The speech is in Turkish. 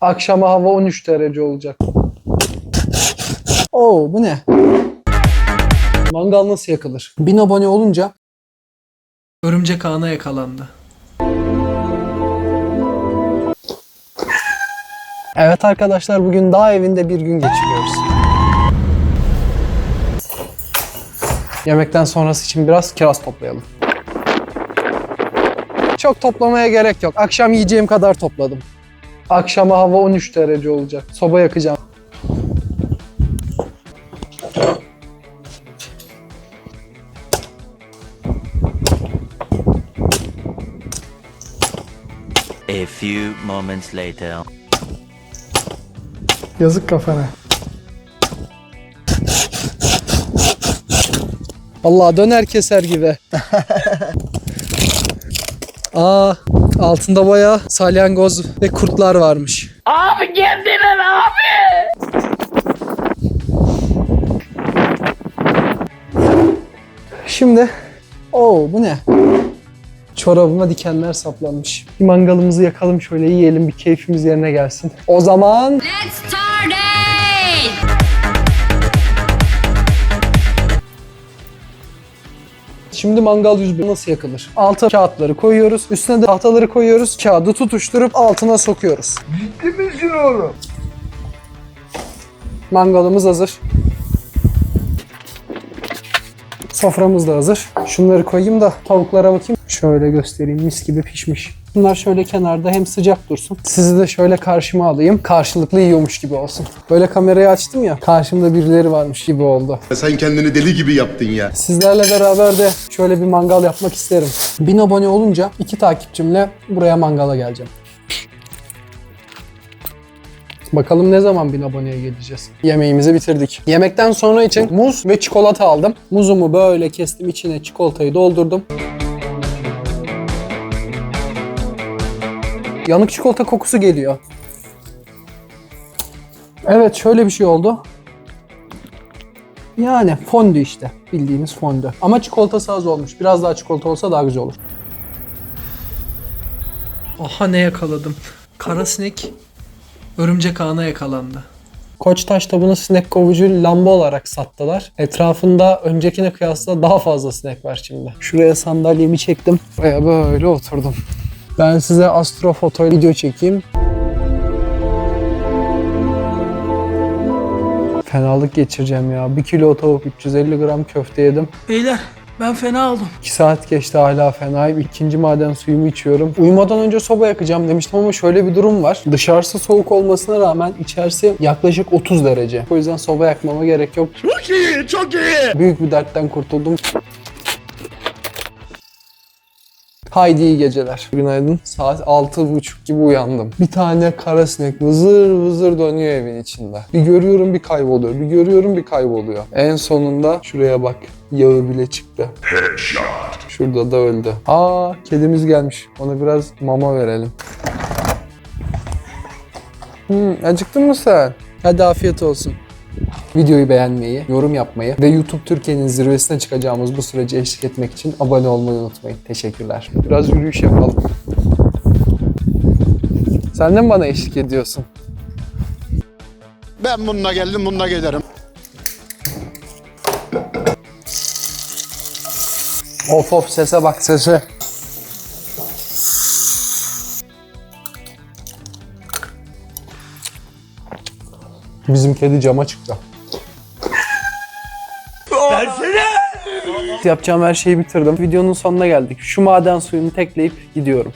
Akşama hava 13 derece olacak. Oo bu ne? Mangal nasıl yakılır? 1000 abone olunca Örümcek ağına yakalandı. Evet arkadaşlar bugün dağ evinde bir gün geçiriyoruz. Yemekten sonrası için biraz kiraz toplayalım. Çok toplamaya gerek yok. Akşam yiyeceğim kadar topladım. Akşama hava 13 derece olacak. Soba yakacağım. A few moments later. Yazık kafana. Allah döner keser gibi. Aa, altında bayağı salyangoz ve kurtlar varmış. Abi kendine abi. Şimdi, oo bu ne? Çorabıma dikenler saplanmış. Bir mangalımızı yakalım şöyle yiyelim bir keyfimiz yerine gelsin. O zaman Let's Şimdi mangal yüzü nasıl yakılır? Alta kağıtları koyuyoruz. Üstüne de tahtaları koyuyoruz. Kağıdı tutuşturup altına sokuyoruz. Ciddi misin oğlum? Mangalımız hazır. Soframız da hazır. Şunları koyayım da tavuklara bakayım. Şöyle göstereyim mis gibi pişmiş. Bunlar şöyle kenarda hem sıcak dursun. Sizi de şöyle karşıma alayım. Karşılıklı yiyormuş gibi olsun. Böyle kamerayı açtım ya. Karşımda birileri varmış gibi oldu. Sen kendini deli gibi yaptın ya. Sizlerle beraber de şöyle bir mangal yapmak isterim. 1000 abone olunca iki takipçimle buraya mangala geleceğim. Bakalım ne zaman 1000 aboneye geleceğiz. Yemeğimizi bitirdik. Yemekten sonra için muz ve çikolata aldım. Muzumu böyle kestim, içine çikolatayı doldurdum. Yanık çikolata kokusu geliyor. Evet şöyle bir şey oldu. Yani fondü işte. Bildiğimiz fondü. Ama çikolatası az olmuş. Biraz daha çikolata olsa daha güzel olur. Aha ne yakaladım. Kara sinek örümcek ağına yakalandı. Koçtaş'ta bunu sinek kovucu lamba olarak sattılar. Etrafında öncekine kıyasla daha fazla sinek var şimdi. Şuraya sandalyemi çektim. Buraya böyle oturdum. Ben size astrofoto video çekeyim. Fenalık geçireceğim ya. 1 kilo tavuk 350 gram köfte yedim. Beyler ben fena oldum. 2 saat geçti hala fenayım. İkinci maden suyumu içiyorum. Uyumadan önce soba yakacağım demiştim ama şöyle bir durum var. Dışarısı soğuk olmasına rağmen içerisi yaklaşık 30 derece. O yüzden soba yakmama gerek yok. Çok iyi, çok iyi. Büyük bir dertten kurtuldum. Haydi iyi geceler. Günaydın. Saat 6.30 gibi uyandım. Bir tane kara sinek vızır vızır dönüyor evin içinde. Bir görüyorum bir kayboluyor. Bir görüyorum bir kayboluyor. En sonunda şuraya bak. Yağı bile çıktı. Şurada da öldü. Aa kedimiz gelmiş. Ona biraz mama verelim. Hmm, acıktın mı sen? Hadi afiyet olsun. Videoyu beğenmeyi, yorum yapmayı ve YouTube Türkiye'nin zirvesine çıkacağımız bu sürece eşlik etmek için abone olmayı unutmayın. Teşekkürler. Biraz yürüyüş yapalım. Sen de mi bana eşlik ediyorsun? Ben bununla geldim, bununla giderim. Of of sese bak sese. Bizim kedi cama çıktı. Yapacağım her şeyi bitirdim. Videonun sonuna geldik. Şu maden suyunu tekleyip gidiyorum.